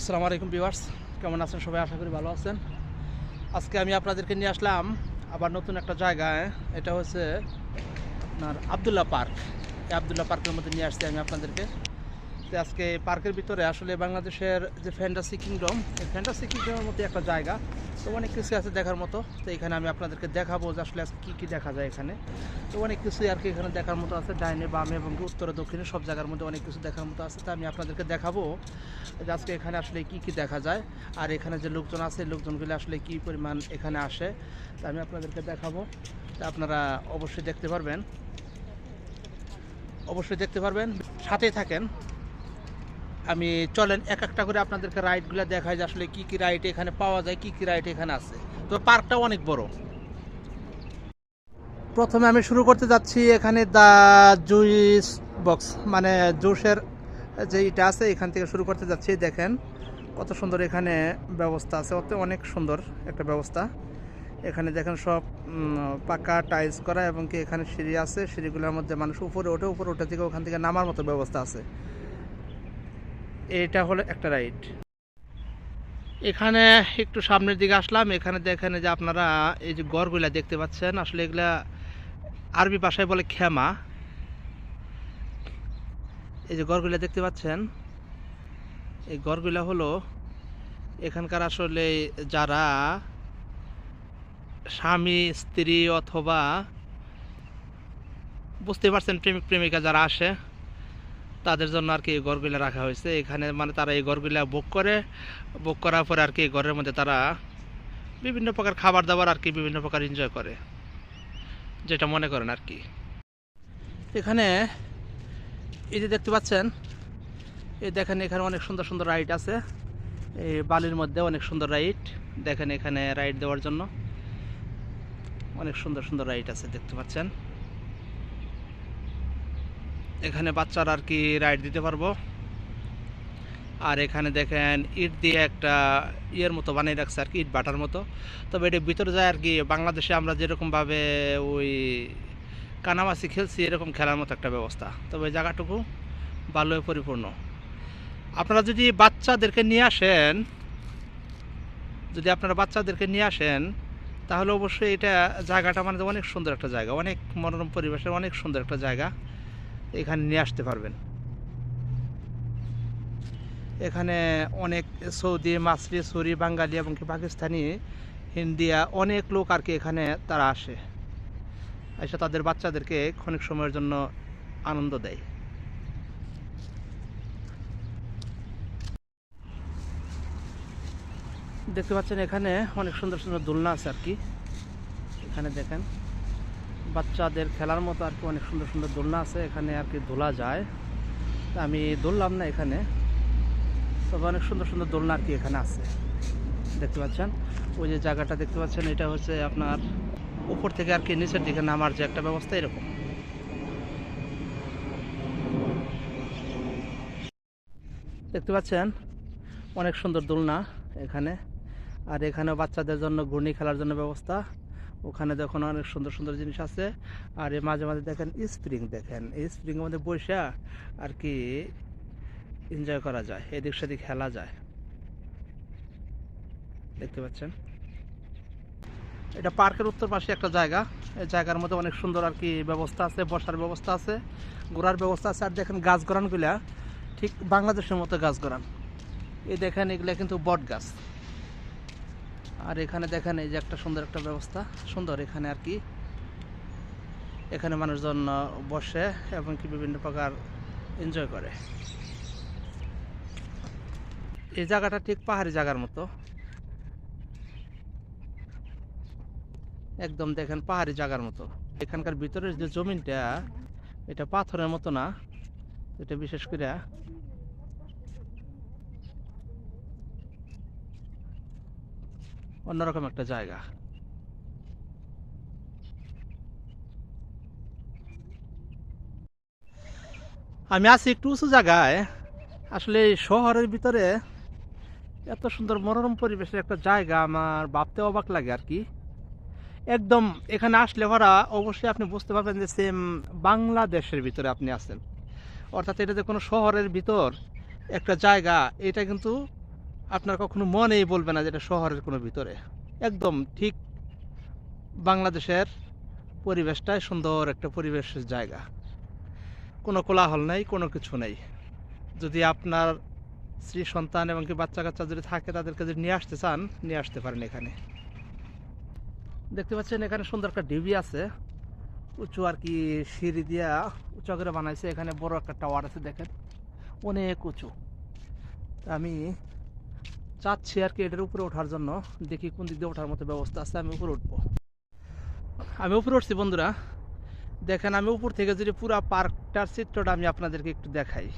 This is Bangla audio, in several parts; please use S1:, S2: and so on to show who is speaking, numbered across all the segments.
S1: আসসালামু আলাইকুম ভিউয়ার্স, কেমন আছেন সবাই? আশা করি ভালো আছেন। আজকে আমি আপনাদেরকে নিয়ে আসলাম আবার নতুন একটা জায়গায়। এটা হচ্ছে আপনার আবদুল্লাহ পার্ক। এই আবদুল্লাহ পার্কের মধ্যে নিয়ে আসছি আমি আপনাদেরকে। তো আজকে পার্কের ভিতরে আসলে বাংলাদেশের যে ফ্যান্টাসি কিংডম এই ফ্যান্টাসি কিংডমের মধ্যে একটা জায়গা। তো অনেক কিছু আছে দেখার মতো। তো এখানে আমি আপনাদেরকে দেখাবো যে আসলে আজকে কী কী দেখা যায় এখানে। তো অনেক কিছুই আর কি এখানে দেখার মতো আছে। ডাইনে, বামে এবং উত্তরে, দক্ষিণে সব জায়গার মধ্যে অনেক কিছু দেখার মতো আছে। তো আমি আপনাদেরকে দেখাবো যে আজকে এখানে আসলে কি কি দেখা যায়। আর এখানে যে লোকজন আছে লোকজনগুলো আসলে কি পরিমাণ এখানে আসে, তা আমি আপনাদেরকে দেখাবো। তা আপনারা অবশ্যই দেখতে পারবেন। অবশ্যই দেখতে পারবেন। সাথেই থাকেন। আমি, চলেন, এক একটা করে আপনাদেরকে রাইডগুলো দেখাই যে আসলে কি কি রাইড এখানে পাওয়া যায়, কি কি রাইড এখানে আছে। তো পার্কটাও অনেক বড়। প্রথমে আমি শুরু করতে যাচ্ছি এখানে দ্য জুইস বক্স মানে জুসের যে এটা আছে, এখান থেকে শুরু করতে যাচ্ছি। দেখেন, কত সুন্দর এখানে ব্যবস্থা আছে, অত অনেক সুন্দর একটা ব্যবস্থা। এখানে দেখেন সব পাকা টাইলস করা এবং কি এখানে সিঁড়ি আছে। সিঁড়িগুলোর মধ্যে মানুষ উপরে ওঠে উপরে ওঠে থেকে ওখান থেকে নামার মতো ব্যবস্থা আছে। এটা হলো একটা রাইড। এখানে একটু সামনের দিকে আসলাম। এখানে দেখেন যে আপনারা এই যে গড়গুলা দেখতে পাচ্ছেন। আসলে এগুলা আরবি ভাষায় বলে খেমা। এই যে গড়গুলা দেখতে পাচ্ছেন। এই গড়গুলা হলো এখানকার আসলে যারা স্বামী, স্ত্রী অথবা বুঝতে পারছেন প্রেমিক, প্রেমিকা যারা আসে তাদের জন্য আর কি ঘরগুলো রাখা হয়েছে। এখানে মানে তারা এই ঘরগুলা বুক করে। বুক করার পরে আর কি ঘরের মধ্যে তারা বিভিন্ন প্রকার খাবার দাবার আর কি বিভিন্ন প্রকার এনজয় করে। যেটা মনে করেন আর কি। এখানে এই যে দেখতে পাচ্ছেন, এই দেখেন এখানে অনেক সুন্দর সুন্দর রাইড আছে। এই বালির মধ্যে অনেক সুন্দর রাইড দেখেন এখানে রাইড দেওয়ার জন্য অনেক সুন্দর সুন্দর রাইড আছে, দেখতে পাচ্ছেন। এখানে বাচ্চারা আর কি রাইড দিতে পারব। আর এখানে দেখেন ইট দিয়ে একটা ইয়ের মতো বানিয়ে রাখছে আর কি, ইট বাটার মতো। তবে এটার ভিতরে যায় আর কি, বাংলাদেশে আমরা যেরকমভাবে ওই কানামাসি খেলছি, এরকম খেলার মতো একটা ব্যবস্থা। তবে জায়গাটুকু ভালোই পরিপূর্ণ। আপনারা যদি বাচ্চাদেরকে নিয়ে আসেন, যদি আপনারা বাচ্চাদেরকে নিয়ে আসেন, তাহলে অবশ্যই এটা জায়গাটা মানে অনেক সুন্দর একটা জায়গা, অনেক মনোরম পরিবেশের অনেক সুন্দর একটা জায়গা। এখানে নিয়ে আসতে পারবেন। এখানে অনেক সৌদি মাসরি সুরি, বাঙালি এবং কি পাকিস্তানি ইন্ডিয়া অনেক লোক আর কি এখানে তারা আসে। এসে তাদের বাচ্চাদেরকে ক্ষণিক সময়ের জন্য আনন্দ দেয়। দেখতে পাচ্ছেন এখানে অনেক সুন্দর সুন্দর দোলনা আছে আর কি। এখানে দেখেন। বাচ্চাদের খেলার মতো আর কি অনেক সুন্দর সুন্দর দোলনা আছে, এখানে আর কি দোলা যায়। আমি দোললাম না এখানে। তবে অনেক সুন্দর সুন্দর দোলনা আর কি এখানে আছে। দেখতে পাচ্ছেন? ওই যে জায়গাটা দেখতে পাচ্ছেন, এটা হচ্ছে আপনার উপর থেকে আর কি নিচের দিকে নামার যে একটা ব্যবস্থা এরকম। দেখতে পাচ্ছেন? অনেক সুন্দর দোলনা এখানে। আর এখানে বাচ্চাদের জন্য ঘূর্ণি খেলার জন্য ব্যবস্থা। ওখানে দেখুন অনেক সুন্দর সুন্দর জিনিস আছে। আর এর মাঝে মাঝে দেখেন স্প্রিং দেখেন। এই স্প্রিংয়ের মধ্যে বসে আর কি এনজয় করা যায়, এদিক সেদিক খেলা যায়। দেখতে পাচ্ছেন? এটা পার্কের উত্তর পাশে একটা জায়গা। এই জায়গার মধ্যে অনেক সুন্দর আর কি ব্যবস্থা আছে, বসার ব্যবস্থা আছে, ঘোরার ব্যবস্থা আছে। আর দেখেন গাছ গড়ানগুলা, ঠিক বাংলাদেশের মতো গাছ গড়ান। এই দেখেন এগুলা কিন্তু বট গাছ। আর এখানে দেখেন এই যে একটা সুন্দর একটা ব্যবস্থা। সুন্দর এখানে আর কি। এখানে মানুষজন বসে এবং কি বিভিন্ন প্রকার এনজয় করে। এই জায়গাটা ঠিক পাহাড়ি জায়গার মতো। একদম দেখেন পাহাড়ি জায়গার মতো। এখানকার ভিতরের যে জমিনটা, এটা পাথরের মতো না। এটা বিশেষ করে অন্যরকম একটা জায়গা। আমি আছি একটু উঁচু জায়গায়। আসলে শহরের ভিতরে এত সুন্দর মনোরম পরিবেশের একটা জায়গা আমার ভাবতে অবাক লাগে আর কি। একদম এখানে আসলে ভরা অবশ্যই আপনি বুঝতে পারবেন যে সেম বাংলাদেশের ভিতরে আপনি আছেন। অর্থাৎ এটা যে কোনো শহরের ভিতর একটা জায়গা, এটা কিন্তু আপনার কখনো মনেই বলবে না যেটা শহরের কোনো ভিতরে। একদম ঠিক বাংলাদেশের পরিবেশটাই সুন্দর একটা পরিবেশের জায়গা। কোনো কোলাহল নেই, কোনো কিছু নেই। যদি আপনার স্ত্রী, সন্তান এবং কি বাচ্চা কাচ্চা যদি থাকে, তাদেরকে যদি নিয়ে আসতে চান, নিয়ে আসতে পারেন এখানে। দেখতে পাচ্ছেন এখানে সুন্দর একটা ডিবি আছে। উঁচু আর কি সিঁড়ি দিয়া উঁচু করে বানাইছে। এখানে বড় একটা টাওয়ার আছে, দেখেন। অনেক উঁচু। আমি চাচ্ছি আর কি এটার উপরে ওঠার জন্য। দেখি কোন দিক দিয়ে ওঠার মতো ব্যবস্থা আছে, আমি উপরে উঠবো। আমি উপরে উঠছি বন্ধুরা। দেখেন, আমি উপর থেকে যদি পুরো পার্কটার চিত্রটা আমি আপনাদেরকে একটু দেখাই।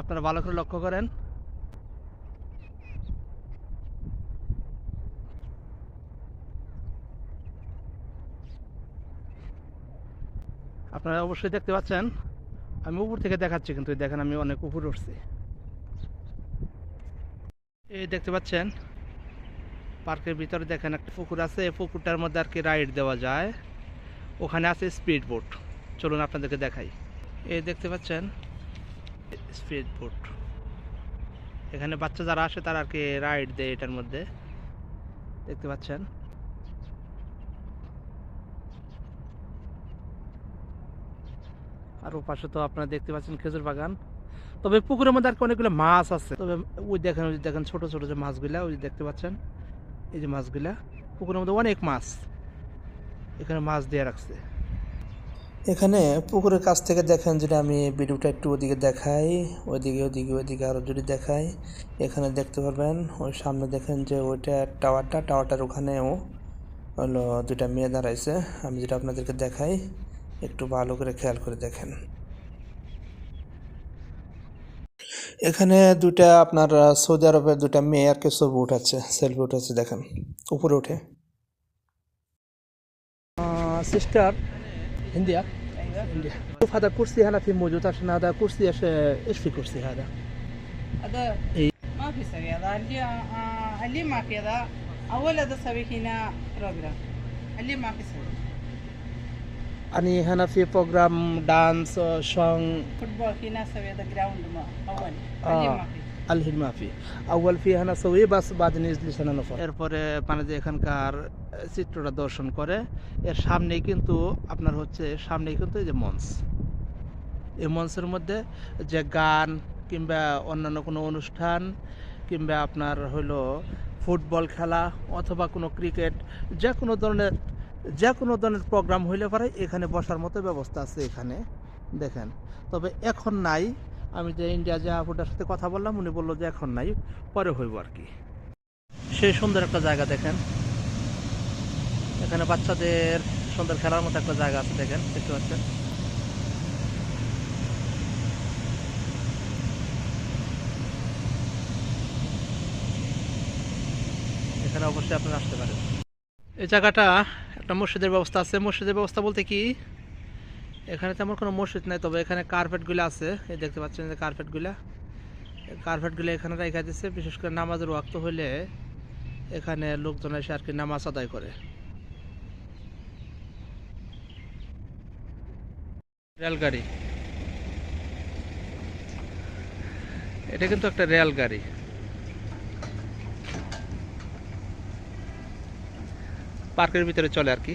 S1: আপনারা ভালো করে লক্ষ্য করেন। আপনারা অবশ্যই দেখতে পাচ্ছেন আমি উপর থেকে দেখাচ্ছি, কিন্তু দেখেন আমি অনেক উপরে উঠছি। এই দেখতে পাচ্ছেন, পার্কের ভিতরে দেখেন একটা পুকুর আছে, এই পুকুরটার মধ্যে আর কি রাইড দেওয়া যায়। ওখানে আছে স্পিড বোট। চলুন আপনাদেরকে দেখাই। এই দেখতে পাচ্ছেন, স্পিড বোট। এখানে বাচ্চা যারা আসে তারা আর কি রাইড দেয় এটার মধ্যে। দেখতে পাচ্ছেন আর পাশে তো আপনারা দেখতে পাচ্ছেন খেজুর বাগান। তবে পুকুরের মধ্যে আর কি অনেকগুলো মাছ আছে। তবে ওই দেখেন ওই দেখেন ছোট ছোট যে মাছগুলা, ওই দেখতে পাচ্ছেন? এই যে মাছগুলা, পুকুরের মধ্যে অনেক মাছ। এখানে মাছ দিয়ে রাখছে। এখানে পুকুরের কাছ থেকে দেখেন যদি আমি ভিডিওটা একটু ওদিকে দেখাই ওইদিকে ওদিকে ওইদিকে আরও যদি দেখাই, এখানে দেখতে পারবেন, ওই সামনে দেখেন যে ওইটা টাওয়ারটা, টাওয়ারটার ওখানেও হলো দুটা মেয়ে দাঁড়াইছে। আমি যেটা আপনাদেরকে দেখাই একটু ভালো করে খেয়াল করে দেখেন এখানে দুটা আপনার আহ, সৌদি আরবের দুটা মেয়ে আর কি ছবি উঠাচ্ছে সেলফি উঠাচ্ছে দেখেন উপরে উঠে سيستر هندية
S2: ايوه
S1: هندية شوف هذا كرسي هلا في موجود عشان هذا كرسي ايش ايش في كرسي هذا؟
S2: هذا
S1: إيه.
S2: ما في سوي هذا اللي آه اللي ما في هذا اول هذا سوي هنا بروجرام اللي ما في سوي আনি হানাফি প্রোগ্রাম
S1: ডান্স
S2: o song.
S1: আলহির মাফি আউ্বাল ফি হানা সৌই বাস বাদিন ইজলিস নফর এরপরে মানে যে এখানকার চিত্রটা দর্শন করে এর সামনেই কিন্তু আপনার হচ্ছে সামনেই কিন্তু এই যে মঞ্চ এই মঞ্চের মধ্যে যে গান কিংবা অন্যান্য কোনো অনুষ্ঠান কিংবা আপনার হলো ফুটবল খেলা অথবা কোনো ক্রিকেট যে কোনো ধরনের যে কোনো ধরনের প্রোগ্রাম হইলে পারে এখানে বসার মতো ব্যবস্থা আছে এখানে, দেখেন। তবে এখন নাই। আমি যে ইন্ডিয়া জাহাপুটার সাথে কথা বললাম, উনি বলল যে এখন নাই, পরে হইব আর কি। সেই সুন্দর একটা জায়গা, দেখেন। এখানে বাচ্চাদের সুন্দর খেলার মতো একটা জায়গা আছে, দেখেন, দেখতে পাচ্ছেন? এখানে অবশ্যই আপনারা আসতে পারেন। এই জায়গাটা একটা মসজিদের ব্যবস্থা আছে। মসজিদের ব্যবস্থা বলতে কি, এখানে তেমন কোনো মসজিদ নাই, তবে এখানে কার্পেটগুলো আছে। এই দেখতে পাচ্ছেন যে কার্পেটগুলো কার্পেটগুলো এখানে রেখা দিচ্ছে বিশেষ করে নামাজের ওয়াক্ত হলে এখানে লোকজন এসে আর কি নামাজ আদায় করে। রেলগাড়ি। এটা কিন্তু একটা রেলগাড়ি। পার্কের ভিতরে চলে আর কি।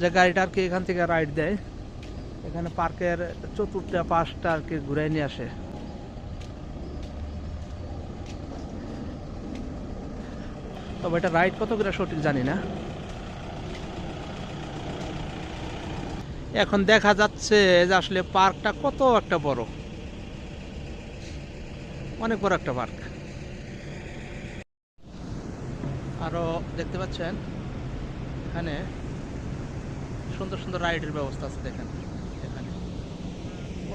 S1: যে গাড়িটা আর কি এখান থেকে রাইড দেয়, এখানে পার্কের চতুর্থটা পাঁচটা আর কি ঘুরে নিয়ে আসে। তবে এটা রাইড কত করে সঠিক জানি না। এখন দেখা যাচ্ছে যে আসলে পার্কটা কত একটা বড়। অনেক বড় একটা পার্ক। আরও দেখতে পাচ্ছেন, এখানে সুন্দর সুন্দর রাইডের ব্যবস্থা আছে দেখেন, এখানে।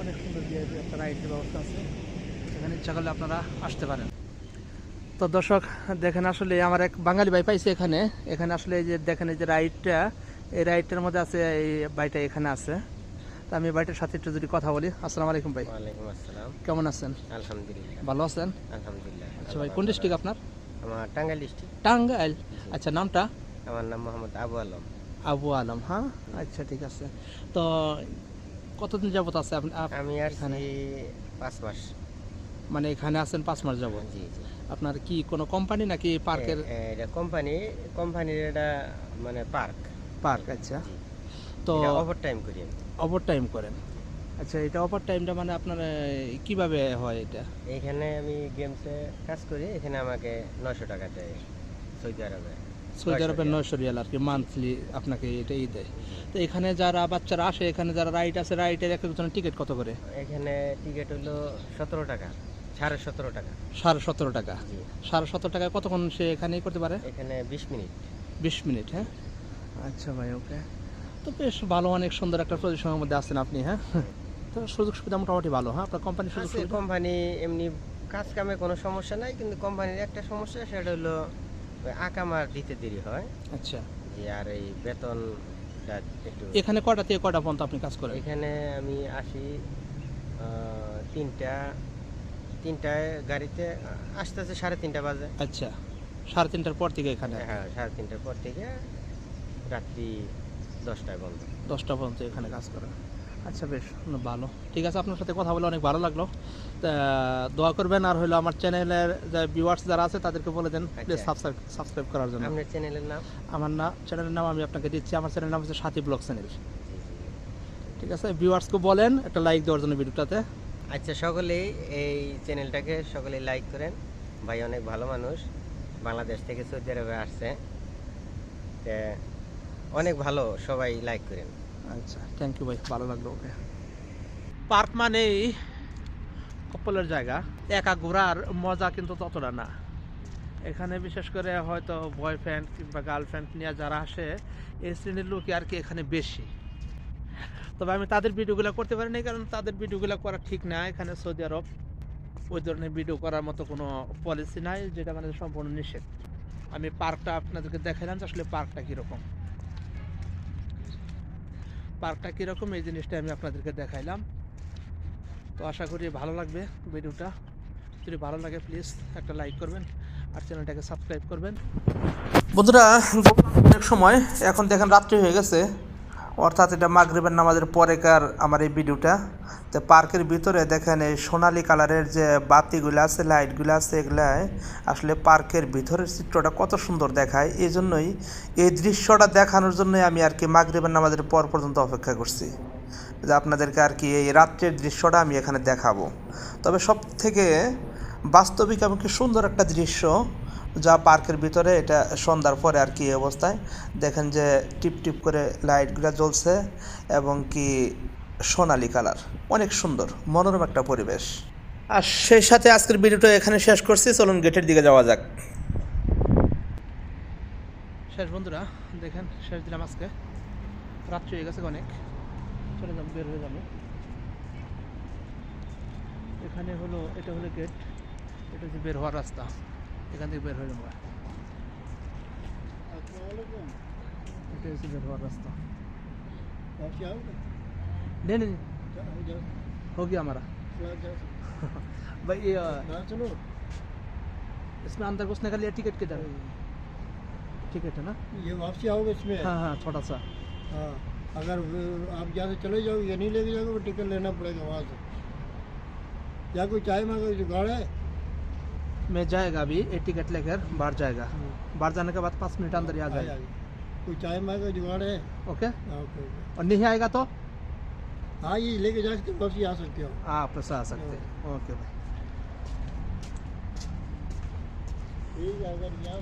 S1: অনেক সুন্দর একটা রাইডের ব্যবস্থা আছে, এখানে ইচ্ছা করলে আপনারা আসতে পারেন। তো দর্শক, দেখেন আসলে আমার এক বাঙালি ভাই পাইছে এখানে এখানে আসলে এই যে দেখেন এই যে রাইডটা, এই রাইডটার মধ্যে আছে এই বাইটা এখানে আছে। তা আমি বাইটার সাথে একটু যদি কথা বলি। আসসালামু আলাইকুম ভাই।
S3: ওয়ালাইকুম আসসালাম।
S1: কেমন আছেন?
S3: আলহামদুলিল্লাহ।
S1: ভালো আছেন?
S3: আলহামদুলিল্লাহ
S1: আচ্ছা ভাই কোন ডিস্ট্রিক্ট আপনার?
S3: আমার টাঙ্গাইল ডিস্ট্রিক্ট
S1: টাঙ্গাইল। আচ্ছা নামটা?
S3: আমার নাম মোহাম্মদ আবু আলম।
S1: আবু আলম হ্যাঁ? আচ্ছা ঠিক আছে। তো কতদিন যাবত আছে আপনি আপ-
S3: আমি
S1: এখানে?
S3: পাঁচ মাস।
S1: মানে এখানে আছেন পাঁচ মাস যাবত?
S3: জি জি।
S1: আপনার কি কোনো কোম্পানি নাকি পার্কের
S3: এটা কোম্পানি কোম্পানির এটা মানে পার্ক
S1: পার্ক আচ্ছা। তো
S3: ওভার টাইম করি।
S1: ওভার টাইম করেন। আচ্ছা এটা ওভার টাইমটা মানে আপনার কীভাবে হয় এটা?
S3: এইখানে আমি গেমসে কাজ করি এখানে আমাকে নয়শো টাকা দেয় সৌদি আরবে
S1: সৌদি আরবের। নয়শো রিয়াল আর কি মান্থলি আপনাকে এটাই দেয়। তো এখানে যারা বাচ্চারা আসে এখানে যারা রাইড আছে রাইডের এক একজনের টিকিট কত করে?
S3: এখানে টিকিট হলো সতেরো টাকা সাড়ে সতেরো টাকা।
S1: সাড়ে সতেরো টাকা। সাড়ে সতেরো টাকায় কতক্ষণ সে এখানেই করতে পারে?
S3: এখানে বিশ মিনিট।
S1: বিশ মিনিট হ্যাঁ? আচ্ছা ভাই ওকে। তো বেশ ভালো অনেক সুন্দর একটা পজিশনের মধ্যে আছেন আপনি হ্যাঁ? তো সুযোগ সুবিধা মোটামুটি ভালো হ্যাঁ? আপনার কোম্পানির সুযোগ সুবিধা?
S3: কোম্পানি এমনি কাজ কামে কোনো সমস্যা নাই কিন্তু কোম্পানির একটা সমস্যা সেটা হলো আকামার দিতে দেরি হয়।
S1: আচ্ছা।
S3: যে আর এই বেতনটা একটু
S1: এখানে কটা থেকে কটা পর্যন্ত আপনি কাজ করেন?
S3: এখানে আমি আসি তিনটা তিনটায় গাড়িতে আসতে আসতে সাড়ে তিনটা বাজে।
S1: আচ্ছা সাড়ে তিনটার পর থেকে এখানে?
S3: হ্যাঁ সাড়ে তিনটার পর থেকে রাত্রি দশটায় বন্ধ।
S1: দশটা পর্যন্ত এখানে কাজ করে। আচ্ছা বেশ ভালো। ঠিক আছে আপনার সাথে কথা বলে অনেক ভালো লাগল। দোয়া করবেন আর হলো আমার চ্যানেলের যে ভিউয়ার্স যারা আছে তাদেরকে বলে দেন প্লিজ। সাবস্ক্রাইব সাবস্ক্রাইব করার জন্য।
S3: আপনার চ্যানেলের নাম?
S1: আমার না চ্যানেলের নাম আমি আপনাকে দিচ্ছি। আমার চ্যানেলের নাম হচ্ছে সাথী ব্লগ চ্যানেল। ঠিক আছে ভিউয়ার্সকে বলেন একটা লাইক দেওয়ার জন্য ভিডিওটাতে।
S3: আচ্ছা সকলেই এই চ্যানেলটাকে সকলেই লাইক করেন। ভাই অনেক ভালো মানুষ। বাংলাদেশ থেকে সৌদি আরবে আসছে। অনেক ভালো সবাই লাইক করেন।
S1: আচ্ছা থ্যাংক ইউ ভাই ভালো লাগল ওকে পার্ক মানেই কপলের জায়গা একা ঘোরার মজা কিন্তু ততটা না। এখানে বিশেষ করে হয়তো বয়ফ্রেন্ড কিংবা গার্লফ্রেন্ড নিয়ে যারা আসে এই শ্রেণির লোকই আর কি এখানে বেশি। তবে আমি তাদের ভিডিওগুলো করতে পারিনি কারণ তাদের ভিডিওগুলো করা ঠিক না। এখানে সৌদি আরব ওই ধরনের ভিডিও করার মতো কোনো পলিসি নাই যেটা মানে সম্পূর্ণ নিষেধ। আমি পার্কটা আপনাদেরকে দেখালাম যে আসলে পার্কটা কীরকম। পার্কটা কীরকম, এই জিনিসটা আমি আপনাদেরকে দেখাইলাম। তো আশা করি ভালো লাগবে ভিডিওটা। যদি ভালো লাগে প্লিজ একটা লাইক করবেন আর চ্যানেলটাকে সাবস্ক্রাইব করবেন। বন্ধুরা, অনেক সময় এখন দেখেন রাত্রি হয়ে গেছে। অর্থাৎ এটা মাগরিবের নামাজের পরেকার আমার এই ভিডিওটা। তো পার্কের ভিতরে দেখেন এই সোনালি কালারের যে বাতিগুলো আছে, লাইটগুলো আছে এগুলায় আসলে পার্কের ভিতরের চিত্রটা কত সুন্দর দেখায়। এই জন্যই এই দৃশ্যটা দেখানোর জন্যই আমি আর কি মাগরিবের নামাজের পর পর্যন্ত অপেক্ষা করছি। যে আপনাদেরকে আর কি এই রাত্রের দৃশ্যটা আমি এখানে দেখাবো। তবে সব থেকে বাস্তবিক এবং কি সুন্দর একটা দৃশ্য যা পার্কের ভিতরে এটা সন্ধ্যার পরে আর কি অবস্থায়। দেখেন যে টিপ টিপ করে লাইটগুলো জ্বলছে এবং কি সোনালি কালার। অনেক সুন্দর, মনোরম একটা পরিবেশ। আর সেই সাথে আজকের ভিডিওটা এখানে শেষ করছি, চলুন গেটের দিকে যাওয়া যাক। শেষ বন্ধুরা, দেখেন, শেষ দিলাম আজকে। রাত্রি হয়ে গেছে অনেক। চলে যাব, বের হয়ে যাব। এখানে হলো, এটা হলো গেট। এটা হচ্ছে বের হওয়ার রাস্তা এখান থেকে বের হয়ে যাবো এটা হচ্ছে বের হওয়ার রাস্তা नहीं नहीं नहीं, हो गया हमारा भाई ये
S4: चलो
S1: इसमें अंदर घुसने का लिए टिकट किधर है टिकट है ना
S4: ये वापसी आओगे इसमें
S1: हाँ हाँ थोड़ा सा
S4: हाँ अगर आप यहाँ से चले जाओ ये नहीं लेके जाओगे वो टिकट लेना पड़ेगा वहाँ से या कोई चाय मांगो जुगाड़ है
S1: मैं जाएगा अभी ए टिकट लेकर बाहर जाएगा। बाहर जाने के बाद पाँच मिनट अंदर ही आ जाएगा।
S4: कोई चाय मांगो जुगाड़ है?
S1: ओके।
S4: हाँ, ओके।
S1: और नहीं आएगा तो?
S4: हाँ ये लेके जा सकते हो, वापसी आ सकते हो।
S1: आप आ सकते हैं। ओके भाई।
S4: ठीक है अगर यहाँ